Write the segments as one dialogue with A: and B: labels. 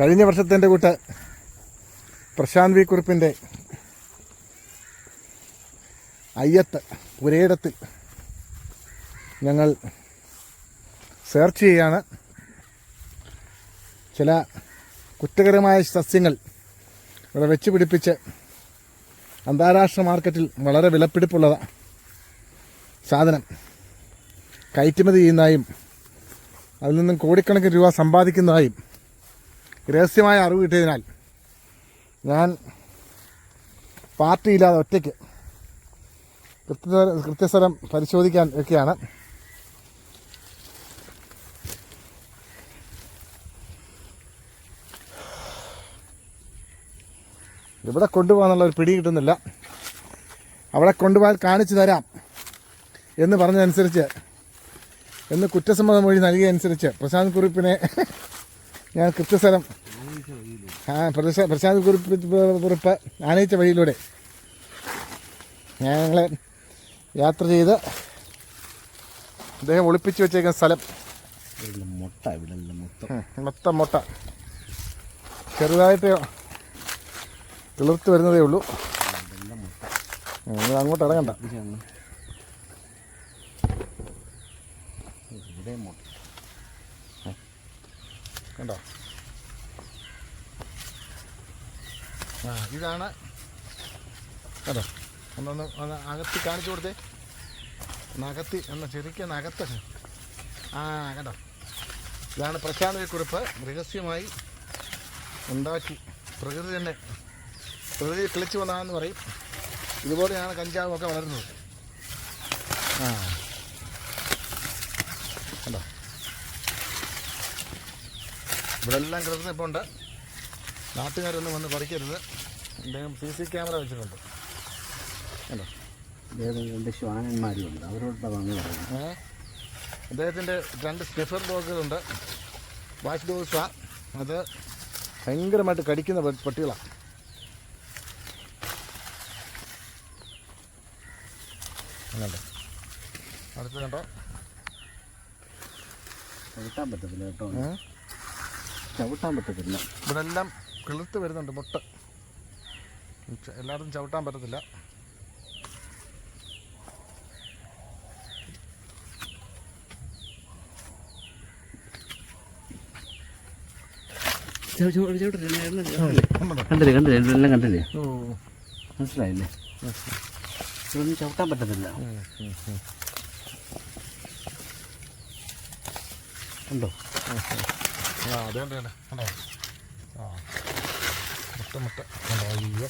A: കഴിഞ്ഞ വർഷത്തെ കൂട്ട് പ്രശാന്ത് വി കുറിപ്പിന്റെ അയ്യത്ത് പുരയിടത്തിൽ ഞങ്ങൾ സെർച്ച് ചെയ്യാണ്. ചില കുറ്റകരമായ സസ്യങ്ങൾ ഇവിടെ വെച്ച് പിടിപ്പിച്ച് അന്താരാഷ്ട്ര മാർക്കറ്റിൽ വളരെ വിലപിടിപ്പുള്ള സാധനം കയറ്റുമതി ചെയ്യുന്നതായും അതിൽ നിന്നും കോടിക്കണക്കിന് രൂപ സമ്പാദിക്കുന്നതായും രഹസ്യമായ അറിവ് കിട്ടിയതിനാൽ ഞാൻ പാർട്ടിയില്ലാതെ ഒറ്റയ്ക്ക് കൃത്യസ്ഥലം കൃത്യസ്ഥലം പരിശോധിക്കാൻ ഒക്കെയാണ്. ഇവിടെ കൊണ്ടുപോകാന്നുള്ള ഒരു പിടി കിട്ടുന്നില്ല. അവിടെ കൊണ്ടുപോകാൻ കാണിച്ചു തരാം എന്ന് പറഞ്ഞതനുസരിച്ച് എന്ന് കുറ്റസമ്മതം വഴി നൽകിയതനുസരിച്ച് പ്രശാന്ത് കുറിപ്പിനെ ഞാൻ കൃത്യസ്ഥലം. ആ പ്രദേശ പ്രശാന്ത് കുറിപ്പ് കുറിപ്പ് ആനയിച്ച വഴിയിലൂടെ ഞങ്ങളെ യാത്ര ചെയ്ത് അദ്ദേഹം ഒളിപ്പിച്ച് വെച്ചേക്കുന്ന സ്ഥലം.
B: മുട്ട ഇവിടെ മൊത്തം
A: മുട്ട ചെറുതായിട്ട് തിളർത്ത് വരുന്നതേ ഉള്ളൂ. നിങ്ങൾ അങ്ങോട്ട് ഇറങ്ങണ്ട
B: ഇവിടെ മുട്ട.
A: കണ്ടോ? ആ ഇതാണ്. കണ്ടോ? ഒന്നൊന്ന് ഒന്ന് അകത്തി കാണിച്ചു കൊടുത്തേ. നകത്തി എന്ന ചെറിയ അകത്ത്. ആ കണ്ടോ? ഇതാണ് പ്രശാന്ത കുറിപ്പ്. രഹസ്യമായി ഉണ്ടാക്കി. പ്രകൃതി തന്നെ. പ്രകൃതി കിളിച്ചു വന്നാന്ന് പറയും. ഇതുപോലെയാണ് കഞ്ചാവും ഒക്കെ വളരുന്നത്. ആ. ഇവിടെ എല്ലാം കിടക്കുന്ന ഇപ്പോൾ ഉണ്ട്. നാട്ടുകാരൊന്നും വന്ന് പറിക്കരുത്. എന്തെങ്കിലും സി സി ക്യാമറ വെച്ചിട്ടുണ്ട്.
B: വേറെ രണ്ട് ശ്വാനന്മാരും ഉണ്ട് അവരോട് വാങ്ങി പറയുന്നത്
A: ഏ അദ്ദേഹത്തിന്റെ രണ്ട് സ്നിഫർ ഡോഗുകളുണ്ട് വാച്ച് ഡോഗ്സാ അത് ഭയങ്കരമായിട്ട് കടിക്കുന്ന പട്ടികളാണ് കണ്ടോ? അടുത്ത് കണ്ടോ?
B: പറ്റത്തില്ല കേട്ടോ? ചവിട്ടാൻ പറ്റത്തില്ല.
A: ഇവിടെ എല്ലാം കിളിർത്ത് വരുന്നുണ്ട് മുട്ട. എല്ലായിടത്തും ചവിട്ടാൻ പറ്റത്തില്ല.
B: കണ്ടില്ലേ കണ്ടില്ലേ ഇതെല്ലാം കണ്ടില്ലേ?
A: ഓ.
B: മനസ്സിലായില്ലേ? ഇതൊന്നും ചവിട്ടാൻ പറ്റത്തില്ല. ഉണ്ടോ
A: ആ അതുകൊണ്ട് തന്നെ. കണ്ടോ? ആ മുട്ട മുട്ട. കണ്ടോ? അയ്യോ.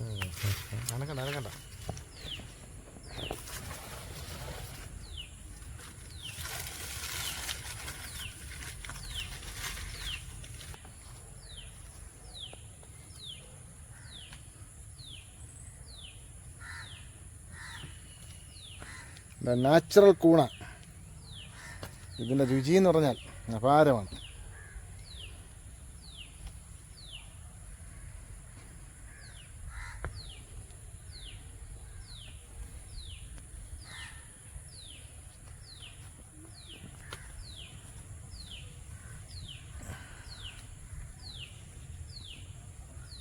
A: ഉം. അനക്കണ്ട. നാച്ചുറൽ കൂണ. ഇതിന്റെ രുചി എന്ന് പറഞ്ഞാൽ അപാരമാണ്.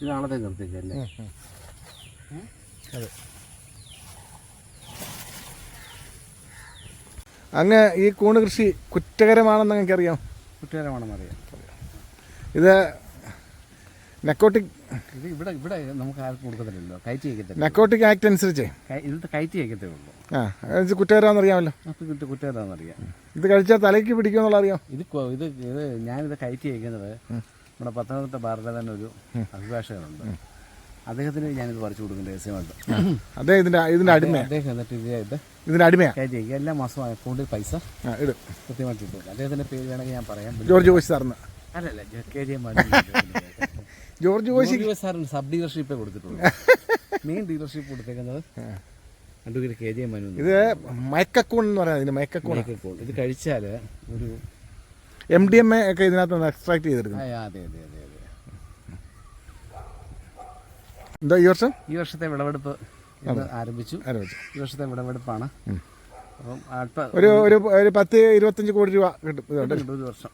B: ഇതാണത്തെ നിർത്തിച്ചല്ലേ
A: അതെ. അങ്ങ് ഈ കൂണ് കൃഷി കുറ്റകരമാണെന്ന് നിങ്ങൾക്ക്
B: അറിയാം കുറ്റകരമാണെന്ന് അറിയാം.
A: ഇത് നെക്കോട്ടിക്
B: ഇത് ഇവിടെ ഇവിടെ നമുക്ക് ആർക്കും കൊടുക്കത്തില്ലല്ലോ. കയറ്റി വയ്ക്കത്തില്ല
A: നെക്കോട്ടിക് ആക്ട് അനുസരിച്ച്?
B: ഇത് കയറ്റി വയ്ക്കത്തേ ഉള്ളൂ.
A: ആ അത് കുറ്റകരമാണെന്ന് അറിയാമല്ലോ.
B: കുറ്റ ഇത് കുറ്റകരമാണെന്നറിയാം
A: ഇത് കഴിച്ചാൽ തലയ്ക്ക് പിടിക്കുമെന്നുള്ള അറിയാം?
B: ഇത് ഇത് ഇത് ഞാനിത് കയറ്റി വയ്ക്കുന്നത് നമ്മുടെ പത്തനംതിട്ട ബാറിലെ തന്നെ ഒരു അഭിഭാഷകനുണ്ട്. അദ്ദേഹത്തിന് ഞാനിത് പറിച്ചു കൊടുക്കും രഹസ്യമായിട്ട്.
A: അതെ ഇതിന്റെ ഇതിന്റെ അടിമ
B: അദ്ദേഹം എന്നിട്ട് ഇത് ഇത്
A: ഇതിന്റെ അടിമയാ.
B: കയറ്റി എല്ലാ മാസവും അക്കൗണ്ടിൽ പൈസ
A: ആ ഇടും.
B: കൃത്യമായിട്ട് ഇട്ടു അദ്ദേഹത്തിന്റെ പേര് വേണമെങ്കിൽ ഞാൻ പറയാം.
A: ജോർജ് കോശി സാറിന്.
B: അല്ലല്ല J- K J
A: George Koshy
B: സാറിന് സബ് ഡീലർഷിപ്പേ കൊടുത്തിട്ടുള്ളൂ. മെയിൻ ഡീലർഷിപ്പ് കൊടുത്തേക്കുന്നത് അഡ്വക്കേറ്റ് കെ ജെ മനു
A: ഇത് മയക്കക്കൂൺ എന്ന് പറയുന്നത് ഇതിന് മയക്കക്കൂൺ.
B: ഇത് കഴിച്ചാൽ ഒരു
A: എം ഡി എം എ ഒക്കെ ഇതിനകത്ത് എക്സ്ട്രാക്ട്
B: ആ,
A: ചെയ്തെടുക്കും
B: അതെ അതെ അതെ അതെ
A: എന്താ ഈ വർഷം?
B: ഈ വർഷത്തെ വിളവെടുപ്പ് ആരംഭിച്ചു.
A: ആരംഭിച്ചു.
B: ഈ വർഷത്തെ വിളവെടുപ്പാണ്. അപ്പം അടുത്ത
A: ഒരു ഒരു പത്ത് ഇരുപത്തഞ്ച് കോടി രൂപ കിട്ടും ഇതുണ്ട്
B: വർഷം.